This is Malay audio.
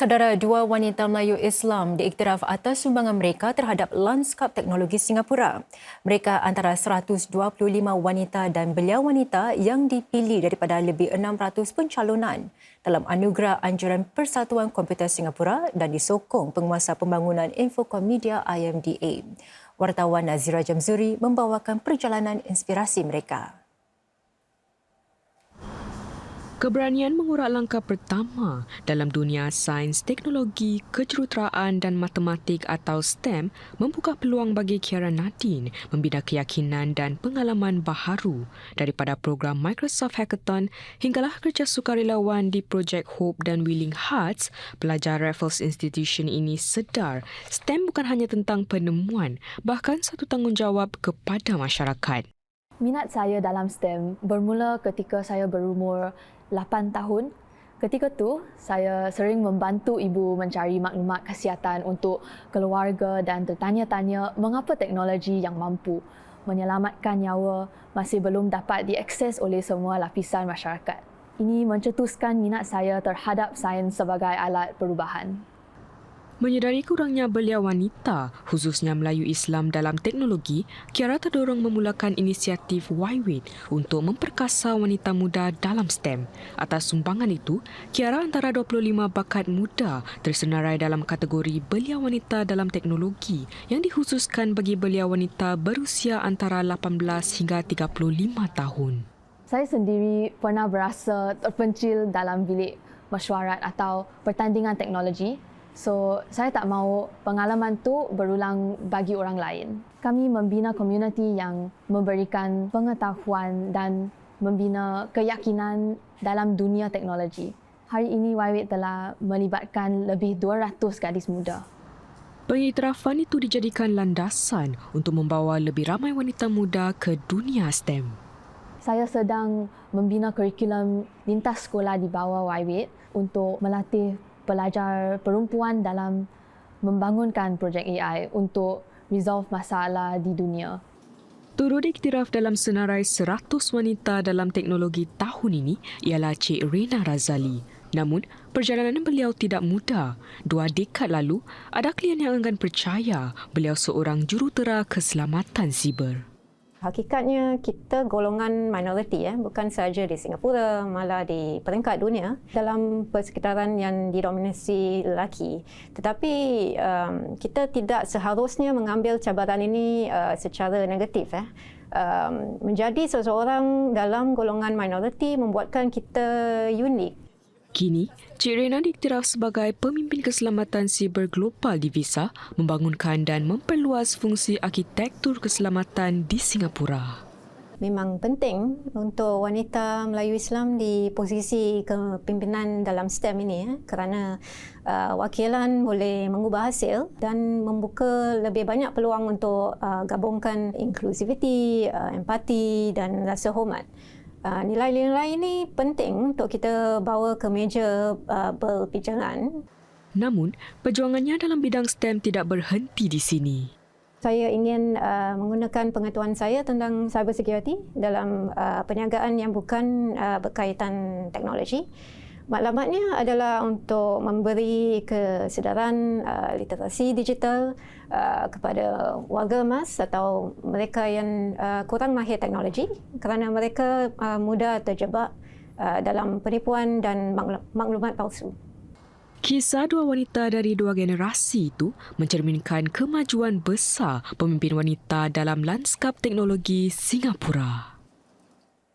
Saudara dua wanita Melayu Islam diiktiraf atas sumbangan mereka terhadap lanskap teknologi Singapura. Mereka antara 125 wanita dan belia wanita yang dipilih daripada lebih 600 pencalonan dalam anugerah anjuran Persatuan Komputer Singapura dan disokong penguasa pembangunan Infokom Media IMDA. Wartawan Nazira Jamzuri membawakan perjalanan inspirasi mereka. Keberanian mengurak langkah pertama dalam dunia sains, teknologi, kejuruteraan dan matematik atau STEM membuka peluang bagi Kiara Nadine membina keyakinan dan pengalaman baharu daripada program Microsoft Hackathon hinggalah kerja sukarelawan di Project Hope dan Willing Hearts, pelajar Raffles Institution ini sedar STEM bukan hanya tentang penemuan, bahkan satu tanggungjawab kepada masyarakat. Minat saya dalam STEM bermula ketika saya berumur 8 tahun. Ketika tu, saya sering membantu ibu mencari maklumat kesihatan untuk keluarga dan tertanya-tanya mengapa teknologi yang mampu menyelamatkan nyawa masih belum dapat diakses oleh semua lapisan masyarakat. Ini mencetuskan minat saya terhadap sains sebagai alat perubahan. Menyedari kurangnya belia wanita, khususnya Melayu Islam dalam teknologi, Kiara terdorong memulakan inisiatif YWIT untuk memperkasa wanita muda dalam STEM. Atas sumbangan itu, Kiara antara 25 bakat muda tersenarai dalam kategori belia wanita dalam teknologi yang dikhususkan bagi belia wanita berusia antara 18 hingga 35 tahun. Saya sendiri pernah berasa terpencil dalam bilik mesyuarat atau pertandingan teknologi So, saya tak mahu pengalaman tu berulang bagi orang lain. Kami membina komuniti yang memberikan pengetahuan dan membina keyakinan dalam dunia teknologi. Hari ini YWIT telah melibatkan lebih 200 gadis muda. Pengiktirafan itu dijadikan landasan untuk membawa lebih ramai wanita muda ke dunia STEM. Saya sedang membina kurikulum lintas sekolah di bawah YWIT untuk melatih pelajar perempuan dalam membangunkan projek AI untuk resolve masalah di dunia. Turut iktiraf dalam senarai 100 wanita dalam teknologi tahun ini ialah Cik Rina Razali. Namun, perjalanan beliau tidak mudah. Dua dekad lalu, ada klien yang enggan percaya beliau seorang jurutera keselamatan siber. Hakikatnya kita golongan minoriti ya, bukan sahaja di Singapura, malah di peringkat dunia dalam persekitaran yang didominasi lelaki. Tetapi um, kita tidak seharusnya mengambil cabaran ini uh, secara negatif ya. Um, menjadi seseorang dalam golongan minoriti membuatkan kita unik Kini, Cik Rena diiktiraf sebagai pemimpin keselamatan siber global di Visa, membangunkan dan memperluas fungsi arkitektur keselamatan di Singapura. Memang penting untuk wanita Melayu Islam di posisi kepimpinan dalam STEM ini ya, kerana uh, wakilan boleh mengubah hasil dan membuka lebih banyak peluang untuk uh, gabungkan inklusiviti, uh, empati dan rasa hormat. Uh, nilai-nilai ini penting untuk kita bawa ke meja uh, perbincangan. Namun, perjuangannya dalam bidang STEM tidak berhenti di sini. Saya ingin uh, menggunakan pengetahuan saya tentang cyber security dalam uh, perniagaan yang bukan uh, berkaitan teknologi. Maklumatnya adalah untuk memberi kesedaran uh, literasi digital uh, kepada warga emas atau mereka yang uh, kurang mahir teknologi kerana mereka uh, mudah terjebak uh, dalam penipuan dan maklumat palsu. Kisah dua wanita dari dua generasi itu mencerminkan kemajuan besar pemimpin wanita dalam lanskap teknologi Singapura.